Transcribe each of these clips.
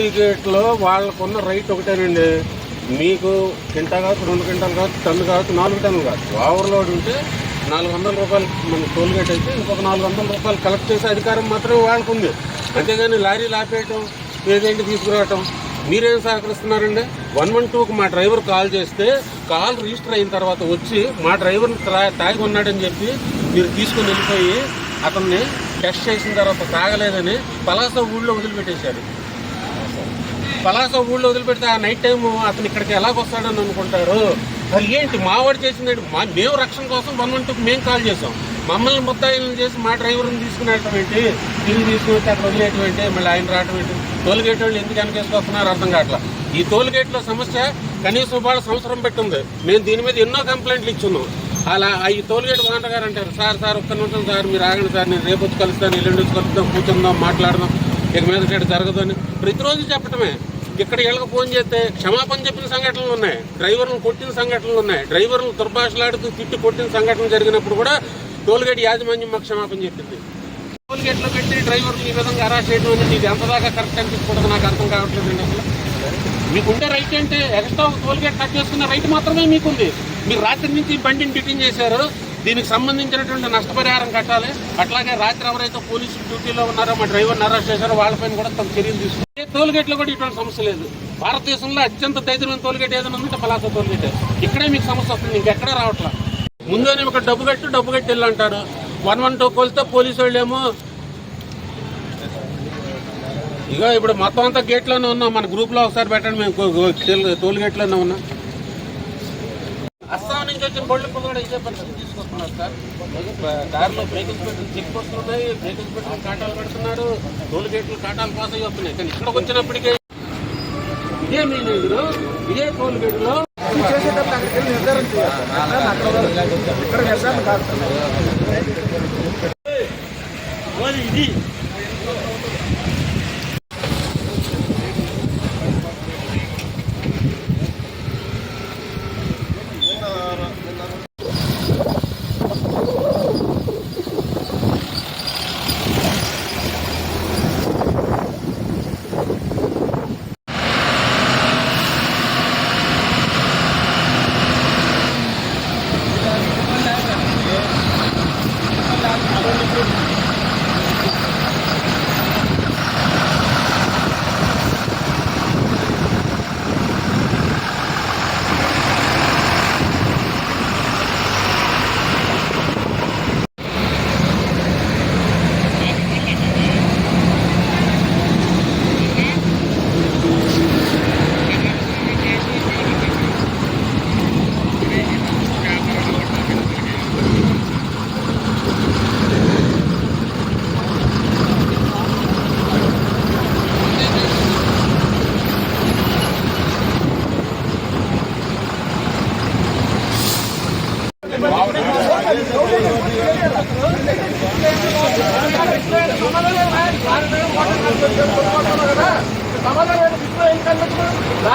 సిండికేట్లో వాళ్ళకున్న రైట్ ఒకటేనండి. మీకు కింటా కాదు రెండు క్వింటాలు కాదు టన్ను కాదు నాలుగు టన్నులు కాదు ఓవర్లోడ్ ఉంటే నాలుగు వందల రూపాయలు మన టోల్గేట్ అయితే ఇంకొక నాలుగు వందల రూపాయలు కలెక్ట్ చేసే అధికారం మాత్రమే వాళ్ళకు ఉంది అంతేగాని లారీలు ఆపేయటం ఏదేంటి తీసుకురావటం మీరేం సహకరిస్తున్నారండి? వన్ వన్ టూకి మా డ్రైవర్ కాల్ చేస్తే కాల్ రిజిస్టర్ అయిన తర్వాత వచ్చి మా డ్రైవర్ని తాగి ఉన్నాడని చెప్పి మీరు తీసుకుని వెళ్ళిపోయి అతన్ని టెస్ట్ చేసిన తర్వాత తాగలేదని పలాస ఊళ్ళో వదిలిపెట్టేశారు. పలాస ఊళ్ళో వదిలిపెడితే ఆ నైట్ టైం అతను ఇక్కడికి ఎలాగొస్తాడని అనుకుంటారు? మరి ఏంటి? మావాడు చేసింది మా మేము రక్షణ కోసం వన్ వన్ టూకి మేము కాల్ చేసాం మమ్మల్ని ముద్దాయిలను చేసి మా డ్రైవర్ని తీసుకునేటువంటి తిరిగి తీసుకుని అక్కడ వదిలేటువంటి మళ్ళీ ఆయన రావటం ఏంటి? టోల్ గేట్ వాళ్ళు ఎందుకు వెనకేసుకొస్తున్నారు అర్థం కావట్లా. ఈ టోల్ గేట్లో సమస్య కనీసం వాళ్ళ సంవత్సరం పెట్టింది. మేము దీని మీద ఎన్నో కంప్లైంట్లు ఇచ్చున్నాం. అలా ఈ టోల్ గేట్ ఓనర్ గారు అంటారు సార్ సార్ ఒక్క నిమిషం సార్ మీరు ఆగండి సార్ నేను రేపు వచ్చి కలుస్తాను ఎల్లుండి వచ్చి కలుస్తాం కూర్చుందాం మాట్లాడదాం ఇక మీద జరగదు అని ప్రతిరోజు చెప్పటమే. ఇక్కడ వీళ్ళకి ఫోన్ చేస్తే క్షమాపణ చెప్పిన సంఘటనలు ఉన్నాయి. డ్రైవర్లను కొట్టిన సంఘటనలు ఉన్నాయి. డ్రైవర్లు దుర్భాషలాడుతూ తిట్టి కొట్టిన సంఘటనలు జరిగినప్పుడు కూడా టోల్గేట్ యాజమాన్యం మాకు క్షమాపణ చెప్పింది. టోల్గేట్లో పెట్టి డ్రైవర్లు ఈ విధంగా అరెస్ట్ చేయడం అనేది ఇది ఎంత దాకా కరెక్ట్ అనిపించకూడదు నాకు అర్థం కావట్లేదండి అసలు. మీకుండే రైట్ అంటే ఎక్స్ట్రా టోల్గేట్ కట్ చేసుకున్న రైట్ మాత్రమే మీకుంది. మీరు రాత్రి నుంచి బండిని డిటైన్ చేశారు. దీనికి సంబంధించినటువంటి నష్టపరిహారం కట్టాలి. అట్లాగే రాత్రి ఎవరైతే పోలీసులు డ్యూటీలో ఉన్నారో మా డ్రైవర్ని అరెస్ట్ చేశారో వాళ్ళపైన కూడా తమ చర్యలు తీసుకుంటే టోల్గేట్లో కూడా ఇటువంటి సమస్య లేదు. భారతదేశంలో అత్యంత దైర్యమైన టోల్గేట్ ఏదైనా ఉందంటే పలాస టోల్గేట్. ఇక్కడే మీకు సమస్య వస్తుంది ఇంకెక్కడా రావట్లా. ముందే ఒక డబ్బు కట్టి డబ్బు కట్టి వెళ్ళంటారు వన్ వన్ టూ కోల్తో పోలీసు వాళ్ళు ఏమో ఇక ఇప్పుడు మొత్తం అంతా గేట్లోనే ఉన్నాం. మన గ్రూప్లో ఒకసారి పెట్టండి మేము గో- టోల్- గేట్లోనే ఉన్నాం. అస్సాం నుంచి వచ్చిన బళ్ళు కూడా ఇదే పని సార్. దారిలో బ్రేకింగ్ పెట్టి చెక్ పోస్టులు ఉన్నాయి. బ్రేకింగ్ పెట్టి కాటాలు పెడుతున్నారు టోల్ గేట్లు కాటాలు పాస్ అయ్యి వస్తున్నాయి. కానీ ఇక్కడికి వచ్చినప్పటికే ఇదే మీ నిధులు ఇదే టోల్ గేట్లో చేసేటప్పుడు అక్కడికి నిర్ధారణ చేయాలి. ఇక్కడ నిర్ధారణ కాదు.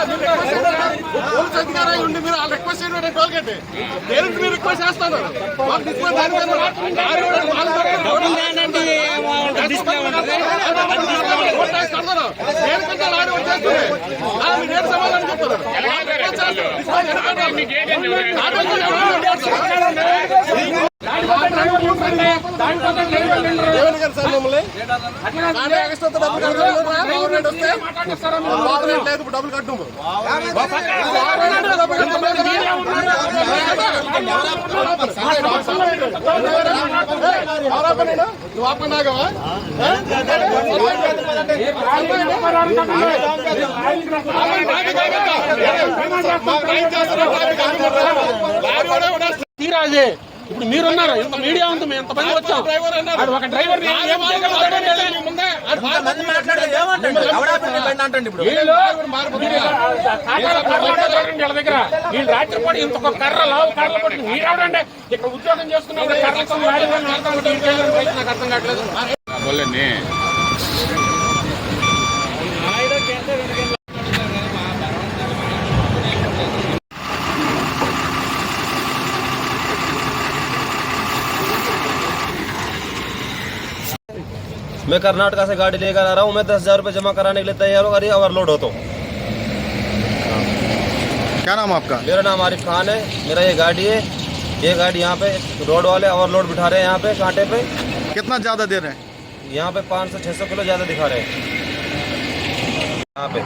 పోలీస్ అధికారి ఉండి మీరు వాళ్ళు రిక్వెస్ట్ చేయడం టోల్ గేట్ దేనికి మీరు రిక్వెస్ట్ చేస్తాను మాకు లారీ వాడు వాళ్ళ సమాధానం డబ్బులు కట్టు నువ్వు ఆపన్నాగవా తీరాజే ఇప్పుడు మీరున్నారు. ఇంత మీడియా ఉంది మేము ఎంతమంది వచ్చాం. ఆడు ఒక డ్రైవర్ మంది. వీళ్ళు దగ్గర. వీళ్ళు రాత్రిపూట ఇంత ఒక కర్ర లావు కర్రలు మీరెవడండి ఇక్కడ ఉద్యోగం చేసుకున్నప్పుడు కర్రలతో నాకు అర్థం కావట్లేదు. मैं कर्नाटका से गाड़ी लेकर आ रहा हूँ मैं दस हजार रुपये जमा कराने के लिए तैयार हूँ अरे ओवरलोड होता हूँ क्या नाम आपका मेरा नाम आरिफ खान है मेरा ये गाड़ी है ये गाड़ी यहाँ पे रोड वाले ओवरलोड बिठा रहे हैं यहाँ पे कांटे पे कितना ज्यादा दे रहे हैं यहाँ पे पाँच सौ छः सौ किलो ज़्यादा दिखा रहे हैं यहाँ पे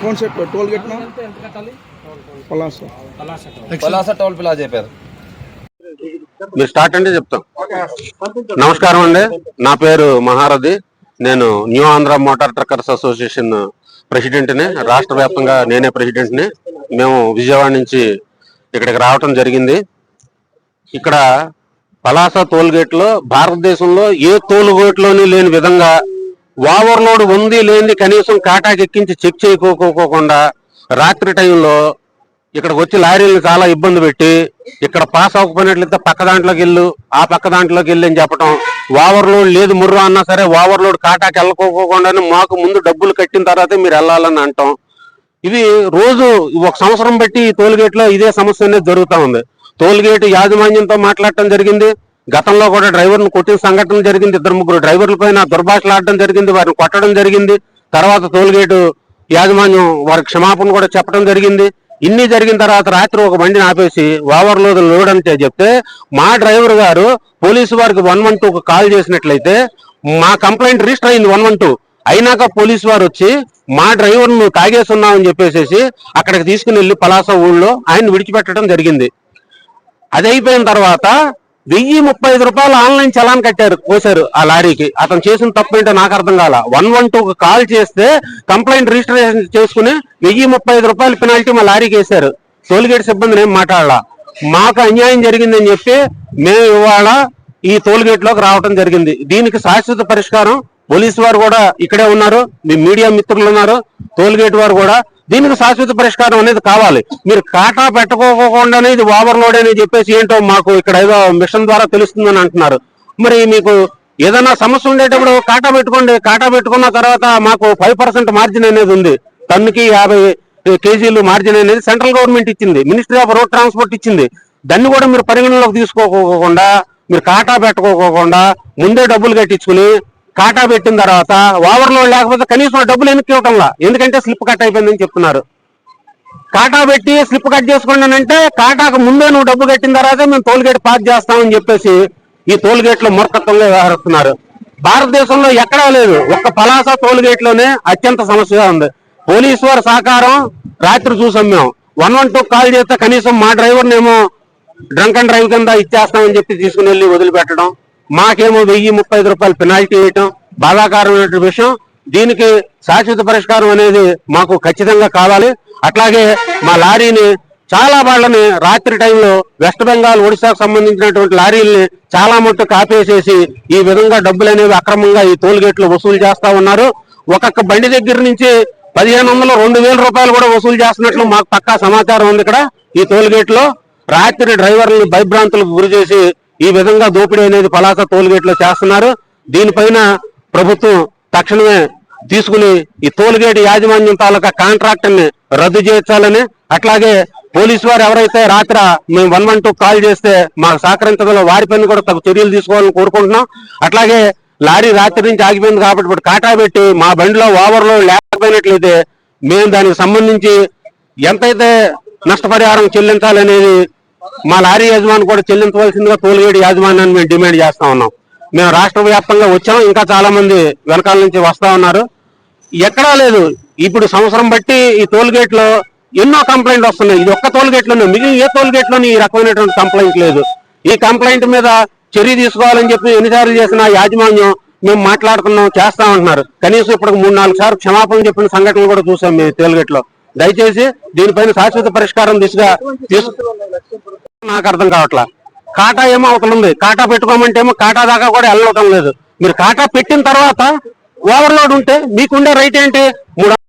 कौन से टोल गेट में पलास पलासा टोल प्लाजे पर మీరు స్టార్ట్ అంటే చెప్తాం నమస్కారం అండి నా పేరు మహారథి నేను new Andhra motor truckers association ప్రెసిడెంట్ని రాష్ట్ర వ్యాప్తంగా నేనే ప్రెసిడెంట్ని. మేము విజయవాడ నుంచి ఇక్కడికి రావటం జరిగింది. ఇక్కడ పలాస టోల్గేట్లో భారతదేశంలో ఏ టోల్గేట్లోని లోని లేని విధంగా ఓవర్లోడ్ ఉంది లేని కనీసం కాటాకి ఎక్కించి చెక్ చేయకోకోకుండా రాత్రి టైంలో ఇక్కడికి వచ్చి లారీలు చాలా ఇబ్బంది పెట్టి ఇక్కడ పాస్ అవ్వకపోయినట్లయితే పక్క దాంట్లోకి వెళ్ళు ఆ పక్క దాంట్లోకి వెళ్ళి అని చెప్పడం ఓవర్లోడ్ లేదు ముర్రా అన్నా సరే ఓవర్లోడ్ కాటాకి వెళ్ళకోకుండానే మాకు ముందు డబ్బులు కట్టిన తర్వాతే మీరు వెళ్ళాలని అంటాం. ఇవి రోజు ఒక సంవత్సరం బట్టి ఈ ఇదే సమస్య అనేది జరుగుతూ ఉంది. టోల్గేట్ యాజమాన్యంతో మాట్లాడటం జరిగింది. గతంలో కూడా డ్రైవర్ను కొట్టిన సంఘటన జరిగింది. ఇద్దరు ముగ్గురు డ్రైవర్ల పైన దుర్భాషలు ఆడటం జరిగింది. వారిని కొట్టడం జరిగింది. తర్వాత టోల్గేటు యాజమాన్యం వారికి క్షమాపణ కూడా చెప్పడం జరిగింది. ఇన్ని జరిగిన తర్వాత రాత్రి ఒక బండిని ఆపేసి ఓవర్లోడ్ లోడ్ అంటే చెప్తే మా డ్రైవర్ గారు పోలీసు వారికి వన్ వన్ టూకు కాల్ చేసినట్లయితే మా కంప్లైంట్ రిజిస్టర్ అయింది వన్ వన్ టూ. అయినాక పోలీసు వారు వచ్చి మా డ్రైవర్ను తాగేస్తున్నామని చెప్పేసి అక్కడికి తీసుకుని వెళ్ళి పలాస ఊళ్ళో ఆయన విడిచిపెట్టడం జరిగింది. అది అయిపోయిన తర్వాత వెయ్యి ముప్పై ఐదు రూపాయలు ఆన్లైన్ చలాన్ కట్టారు కోసారు ఆ లారీకి. అతను చేసిన తప్పు ఏంటో నాకు అర్థం కాల. వన్ వన్ టూ కాల్ చేస్తే కంప్లైంట్ రిజిస్ట్రేషన్ చేసుకుని వెయ్యి ముప్పై ఐదు రూపాయలు పెనాల్టీ మా లారీకి వేశారు. టోల్గేట్ సిబ్బందిని ఏం మాట్లాడాల? మాకు అన్యాయం జరిగిందని చెప్పి మేము ఇవాళ ఈ టోల్గేట్లోకి రావటం జరిగింది. దీనికి శాశ్వత పరిష్కారం పోలీసు వారు కూడా ఇక్కడే ఉన్నారు. మీ మీడియా మిత్రులు ఉన్నారు. టోల్గేట్ వారు కూడా దీనికి శాశ్వత పరిష్కారం అనేది కావాలి. మీరు కాటా పెట్టుకోకుండానే ఇది ఓవర్లోడ్ అని చెప్పేసి ఏంటో మాకు ఇక్కడ ఏదో మిషన్ ద్వారా తెలుస్తుందని అంటున్నారు. మరి మీకు ఏదైనా సమస్య ఉండేటప్పుడు కాటా పెట్టుకోండి కాటా పెట్టుకున్న తర్వాత మాకు ఫైవ్ పర్సెంట్ మార్జిన్ అనేది ఉంది. టన్నుకి యాభై కేజీలు మార్జిన్ అనేది సెంట్రల్ గవర్నమెంట్ ఇచ్చింది. మినిస్ట్రీ ఆఫ్ రోడ్ ట్రాన్స్పోర్ట్ ఇచ్చింది. దాన్ని కూడా మీరు పరిగణనలోకి తీసుకోకోకుండా మీరు కాటా పెట్టుకోకుండా ముందే డబ్బులు కట్టించుకుని కాటా పెట్టిన తర్వాత ఓవర్లోడ్ లేకపోతే కనీసం డబ్బులు వెనక్కి ఇవ్వటంలా? ఎందుకంటే స్లిప్ కట్ అయిపోయిందని చెప్తున్నారు. కాటా పెట్టి స్లిప్ కట్ చేసుకున్నానంటే కాటాకు ముందే నువ్వు డబ్బు కట్టిన తర్వాత మేము టోల్గేట్ పాస్ చేస్తామని చెప్పేసి ఈ టోల్లో మూర్ఖత్వంగా వ్యవహరిస్తున్నారు. భారతదేశంలో ఎక్కడా లేదు. ఒక్క పలాస టోల్గేట్లోనే అత్యంత సమస్యగా ఉంది. పోలీసు వారి సహకారం రాత్రి చూసాం మేము వన్ వన్ టూ కాల్ చేస్తే కనీసం మా డ్రైవర్ నేమో డ్రంక్ అండ్ డ్రైవ్ కింద ఇచ్చేస్తామని చెప్పి తీసుకుని వెళ్ళి వదిలిపెట్టడం. మాకేమో వెయ్యి ముప్పై ఐదు రూపాయలు పెనాల్టీ వేయటం బాధాకరమైనటువంటి విషయం. దీనికి శాశ్వత పరిష్కారం అనేది మాకు ఖచ్చితంగా కావాలి. అట్లాగే మా లారీని చాలా వాళ్ళని రాత్రి టైంలో వెస్ట్ బెంగాల్ ఒడిశాకు సంబంధించినటువంటి లారీల్ని చాలా మట్టు కాపేసేసి ఈ విధంగా డబ్బులు అనేవి అక్రమంగా ఈ టోల్ గేట్లు వసూలు చేస్తా ఉన్నారు. ఒక్కొక్క బండి దగ్గర నుంచి పదిహేను వందలు రెండు వేల రూపాయలు కూడా వసూలు చేస్తున్నట్లు మాకు పక్కా సమాచారం ఉంది ఇక్కడ ఈ టోల్ గేట్లో రాత్రి డ్రైవర్లను భయభ్రాంతులకు గురి చేసి ఈ విధంగా దోపిడీ అనేది పలాస టోల్గేట్లో చేస్తున్నారు. దీనిపైన ప్రభుత్వం తక్షణమే తీసుకుని ఈ టోల్గేట్ యాజమాన్యం తాలూకా కాంట్రాక్ట్ని రద్దు చేయించాలని అట్లాగే పోలీసు వారు ఎవరైతే రాత్రి మేము వన్ వన్ టూ కాల్ చేస్తే మాకు సహకరించగల వారిపైన కూడా తగు చర్యలు తీసుకోవాలని కోరుకుంటున్నాం. అట్లాగే లారీ రాత్రి నుంచి ఆగిపోయింది కాబట్టి ఇప్పుడు కాటా పెట్టి మా బండిలో ఓవర్లో లేకపోయినట్లయితే మేము దానికి సంబంధించి ఎంతైతే నష్టపరిహారం చెల్లించాలనేది మా లారీ యజమాని కూడా చెల్లించవలసిందిగా టోల్గేట్ యాజమాన్యాన్ని మేము డిమాండ్ చేస్తా ఉన్నాం. మేము రాష్ట్ర వ్యాప్తంగా వచ్చాం ఇంకా చాలా మంది వెనకాల నుంచి వస్తా ఉన్నారు. ఎక్కడా లేదు. ఇప్పుడు సంవత్సరం బట్టి ఈ టోల్గేట్లో ఎన్నో కంప్లైంట్ వస్తున్నాయి. ఇది ఒక్క టోల్గేట్లోనే మిగిలిన ఏ టోల్గేట్లోనే ఈ రకమైనటువంటి కంప్లైంట్ లేదు. ఈ కంప్లైంట్ మీద చర్య తీసుకోవాలని చెప్పి ఎన్నిసార్లు చేసిన యాజమాన్యం మేము మాట్లాడుతున్నాం చేస్తా ఉంటున్నారు. కనీసం ఇప్పుడు మూడు నాలుగు సార్లు క్షమాపణ చెప్పిన సంఘటనలు కూడా చూసాం మేము టోల్గేట్లో దయచేసి దీనిపైన శాశ్వత పరిష్కారం దిశగా నాకు అర్థం కావట్లా. కాటా ఏమో అవతల ఉంది. కాటా పెట్టుకోమంటే ఏమో కాటా దాకా కూడా వెళ్ళవటం లేదు. మీరు కాటా పెట్టిన తర్వాత ఓవర్లోడ్ ఉంటే మీకుండే రైట్ ఏంటి? మూడు